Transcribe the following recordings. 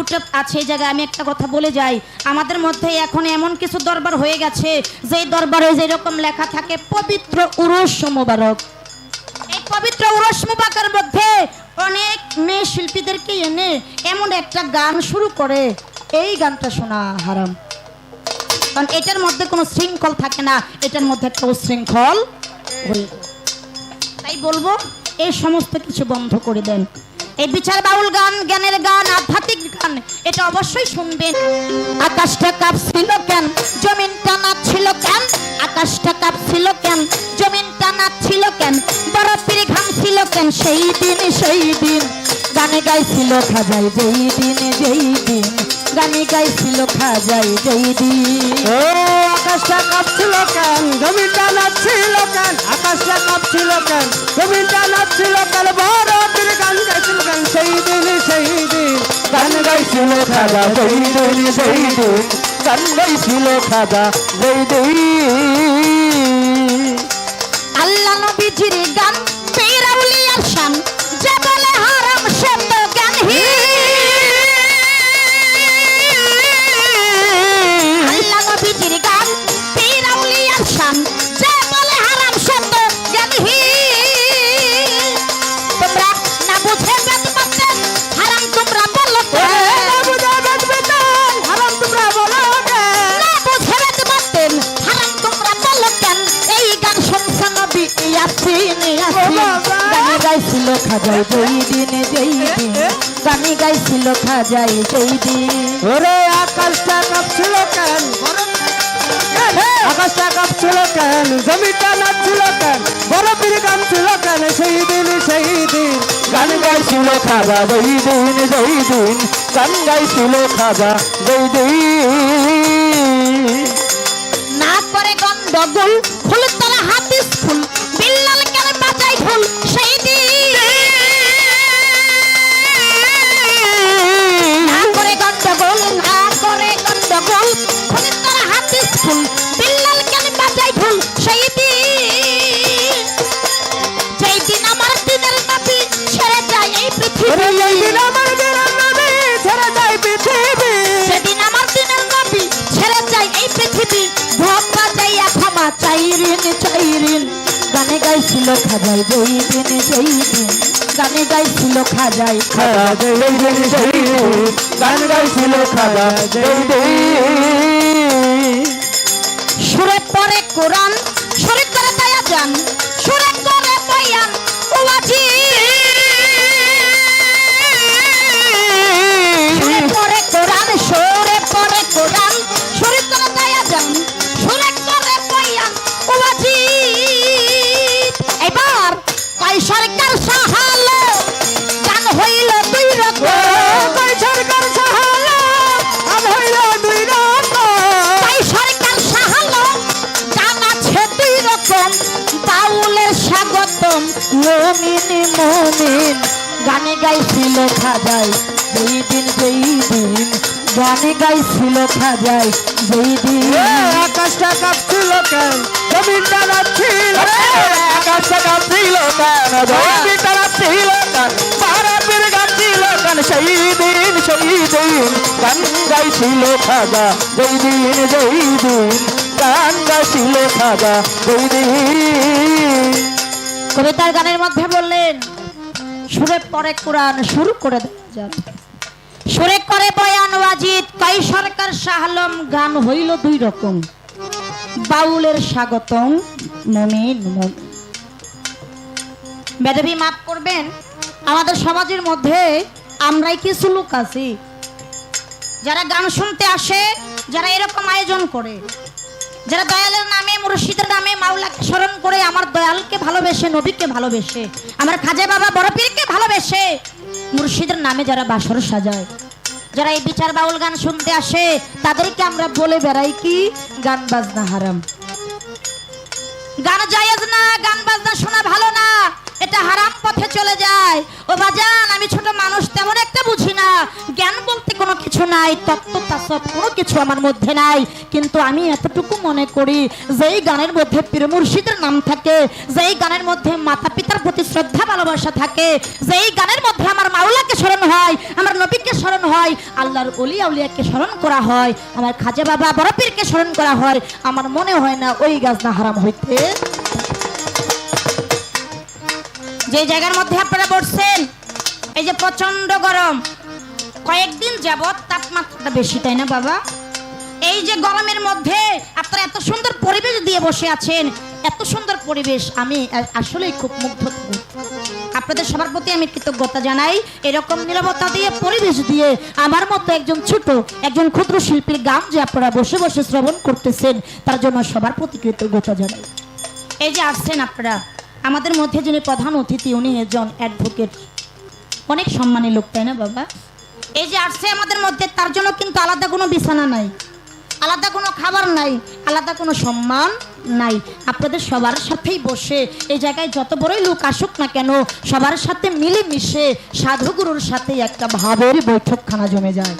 YouTube আছে, এই জায়গায় আমি একটা কথা বলে যাই। আমাদের মধ্যে এখন এমন কিছু দরবার হয়ে গেছে, যেই দরবারে যেরকম লেখা থাকে, পবিত্র উরস মোবারক। এই পবিত্র উরস মুবারকের মধ্যে অনেক মেয়ে শিল্পীদেরকে এনে এমন একটা গান শুরু করে। এই গানটা শোনা হারাম। কারণ এটার মধ্যে কোনো শৃঙ্খল থাকে না, এটার মধ্যে একটা উশৃঙ্খল তাই বলব, এই সমস্ত কিছু বন্ধ করে দেন। এই বিচার বাউল গান, জ্ঞানের গান, আধ্যাত্মিক গান, এটা অবশ্যই শুনবেন আকাশটা কাঁপছিল কেন? জমিনটা নাচছিল কেন? আকাশটা কাঁপছিল কেন? জমিনটা নাচছিল কেন? বরফের ঘামছিল কেন? সেই দিন সেই দিন। গানে গাইছিল খাজাই, যেই দিন যেই দিন। গানে গাইছিল খাজাই, যেই দিন। ও, আকাশটা কাঁপছিল কেন? জমিনটা নাচছিল কেন? আকাশটা কাঁপছিল কেন? জমিনটা নাচছিল কেন? বড় গাইছিল খাজা সেই দিন সেই দিন। গান গাইছিল খাজা সেই গাইছিল খাজাই যেই দিনে যেই দিন। গানে গাইছিল খাজাই যেই দিন। ওরে আকাশটা কাঁপছিল কেন? আকাশটা কাঁপছিল কেন? জমিটা নাচছিল কেন? বরফের গান ছিল কেন? সেই দিন সেই দিন। গান গাইছিল খাজা যেই দিন যেই দিন। গান গাইছিল খাজা যেই দিন। না করে গন্ডগোল ফুল তোলা হাদিস চাইরিন চাইরিন গানে গাইছিল খাজাই যেই দিন যেই দিন গানে গাইছিল খাজাই খাজা যেই দিন দিন গান গাইছিল খাজা যেই দিন সুরে পরে কোরআন দুই রকম স্বাগতম। মমিন মমিন গানে গাইছিল খাজাই যেই দিন যেই দিন গানে গাইছিল খাজাই যেই দিন আকাশটা কাঁপছিল কেন? জমিনটা নাচছিল আকাশটা কাঁপছিল কেন? জমিনটা কেন? পারাপের কেন সেই দিন সেই দিন গান গাইছিল খাজা যেই দিন যেই দিন গান গাইছিল খাজা যেই কবিতার গানের মধ্যে বললেন, সুরে পরে কোরআন শুরু করে সুরে করে বয়ান ওয়াজিদ কাই সরকার শাহলম, গান হইল দুই রকম। বাউলের স্বাগতম মমিন বেদবি, মাফ করবেন, আমাদের সমাজের মধ্যে আমরাই কিছু লোক আছি। যারা গান শুনতে আসে, যারা এরকম আয়োজন করে যারা দয়ালের নামে, মুর্শিদের নামে মাওলাকে স্মরণ করে আমার দয়ালকে ভালোবেসে, নবীকে ভালোবেসে, আমার খাজে বাবা বড় পীরকে ভালোবেসে মুর্শিদের নামে যারা বাসর সাজায়, যারা এই বিচার বাউল গান শুনতে আসে, তাদেরকে আমরা বলে বেড়াই কি? গান বাজনা হারাম। গান জায়েজ না, গান বাজনা শোনা ভালো না। এটা হারাম পথে চলে যায়। ও বাজান আমি ছোট মানুষ, তেমন একটা বুঝি না। জ্ঞান বলতে কোনো কিছু নাই, তত্ত্ব তাসব কোনো কিছু আমার মধ্যে নাই। কিন্তু আমি এতটুকু মনে করি, যেই গানের মধ্যে পীর মুর্শিদের নাম থাকে, যেই গানের মধ্যে মাতা পিতার প্রতি শ্রদ্ধা, ভালোবাসা থাকে, যেই গানের মধ্যে আমার মাওলাকে স্মরণ হয়, আমার নবীকে স্মরণ হয়, আল্লাহর অলি আউলিয়াকে স্মরণ করা হয়, আমার খাজা বাবা বড় পীরকে স্মরণ করা হয়, আমার মনে হয় না ওই গাছ না হারাম হইতে। যে জায়গার মধ্যে আপনারা বসছেন, এই যে প্রচণ্ড গরম, কয়েকদিন যাবৎ তাপমাত্রাটা বেশি, তাই না বাবা? এই যে গরমের মধ্যে আপনারা এত সুন্দর পরিবেশ দিয়ে বসে আছেন, এত সুন্দর পরিবেশ, আমি আসলেই খুব মুগ্ধ। আপনাদের সবার প্রতি আমি কৃতজ্ঞতা জানাই, এরকম নিরবতা দিয়ে, পরিবেশ দিয়ে আমার মতো একজন ছোট, একজন ক্ষুদ্র শিল্পীর গান যে আপনারা বসে বসে শ্রবণ করতেছেন, তার জন্য সবার প্রতি কৃতজ্ঞতা জানাই। এই যে আসছেন আপনারা আমাদের মধ্যে যিনি প্রধান অতিথি, উনি একজন অ্যাডভোকেট অনেক সম্মানী লোক, তাই না বাবা? এই যে আসছে আমাদের মধ্যে, তার জন্য কিন্তু আলাদা কোনো বিছানা নাই। আলাদা কোনো খাবার নাই, আলাদা কোনো সম্মান নাই। আপনাদের সবার সাথেই বসে, এই জায়গায় যত বড়ই লোক আসুক না কেন, সবার সাথে মিলেমিশে সাধুগুরুর সাথে একটা ভাবের বৈঠকখানা জমে যায়।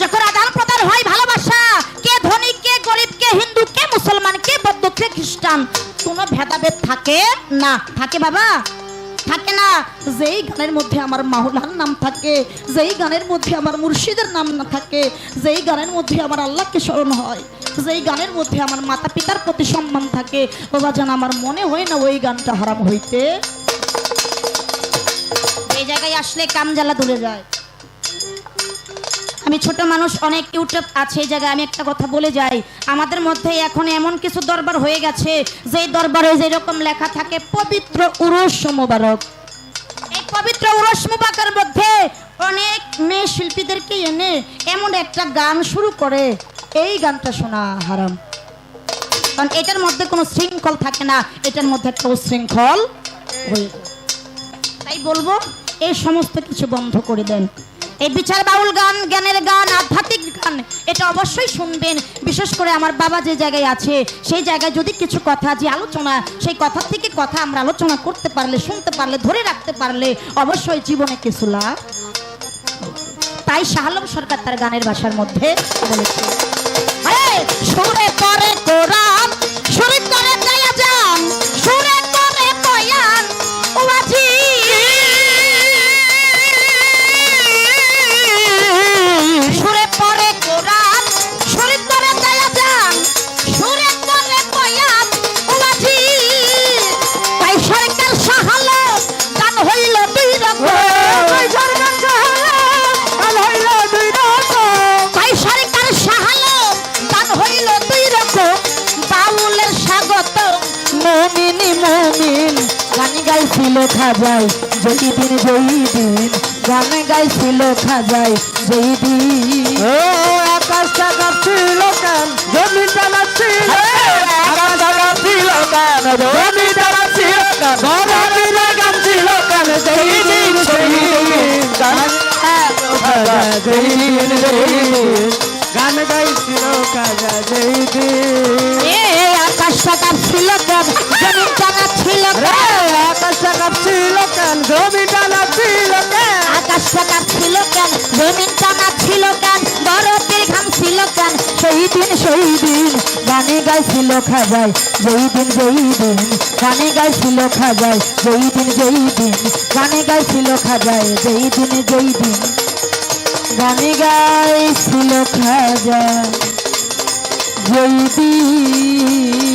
যখন আদান প্রদান হয় ভালোবাসা, কে ধনী, কে গরিব, কে হিন্দু, কে মুসলমান, কে কে খ্রিস্টান কোনো ভেদাভেদ থাকে না। থাকে বাবা। থাকে না। যেই গানের মধ্যে আমার মাহুলার নাম থাকে, যেই গানের মধ্যে আমার মুর্শিদের নাম না থাকে, যেই গানের মধ্যে আমার আল্লাহকে স্মরণ হয়, যেই গানের মধ্যে আমার মাতা পিতার প্রতি সম্মান থাকে, বাবা যেন আমার মনে হয় না ওই গানটা হারাম হইতে। এই জায়গায় আসলে কাম জ্বালা দূরে যায়। আমি ছোট মানুষ, অনেক ইউটিউব আছে, এই জায়গায় আমি একটা কথা বলে যাই। আমাদের মধ্যে এখন এমন কিছু দরবার হয়ে গেছে যে দরবারে যেরকম লেখা থাকে, পবিত্র উরস মোবারক। এই পবিত্র উরস মুবারকের মধ্যে অনেক মেয়ে শিল্পীদেরকে এনে এমন একটা গান শুরু করে। এই গানটা শোনা হারাম। কারণ এটার মধ্যে কোনো শৃঙ্খল থাকে না, এটার মধ্যে একটা উশৃঙ্খল তাই বলব, এই সমস্ত কিছু বন্ধ করে দেন। এই বিচার বাউল গান, জ্ঞানের গান, আধ্যাত্মিক গান, এটা অবশ্যই শুনবেন। বিশেষ করে আমার বাবা যে জায়গায় আছে, সেই জায়গায় যদি কিছু কথা, যে আলোচনা, সেই কথা থেকে কথা আমরা আলোচনা করতে পারলে, শুনতে পারলে, ধরে রাখতে পারলে, অবশ্যই জীবনে কিছু লাভ তাই শাহালম সরকার তার গানের ভাষার মধ্যে বলেছে সুরে করে গাইছিল খাজাই যেই দিন যেই দিন গান গাইছিল খাজাই যেই দিন। ও আকাশটা কাঁপছিল কেন? জমিটা নাচছিল আকাশটা কাঁপছিল কেন? জমিটা নাচছিল কেন? ধরণীরা গানছিল কেন? যেই দিন সেই দিন। গান যেই দিন যেই দিন। গান গাইছিল খাজা যেই দিন। এ আকাশটা কাঁপছিল কেন? জমিটা জমিটা নাচছিল কেন? আকাশটা কাঁপছিল কেন? জমিনটা নাচছিল কেন? বরফের ঘাম ছিল কেন? সেই দিন সেই দিন গানে গাইছিল খাজাই। যেই দিন যেই দিন গানে গাইছিল খাজাই। যেই দিন যেই দিন গানে গাইছিল খাজাই। যেই দিন যেই দিন গানে গাইছিল খাজা যেই দিন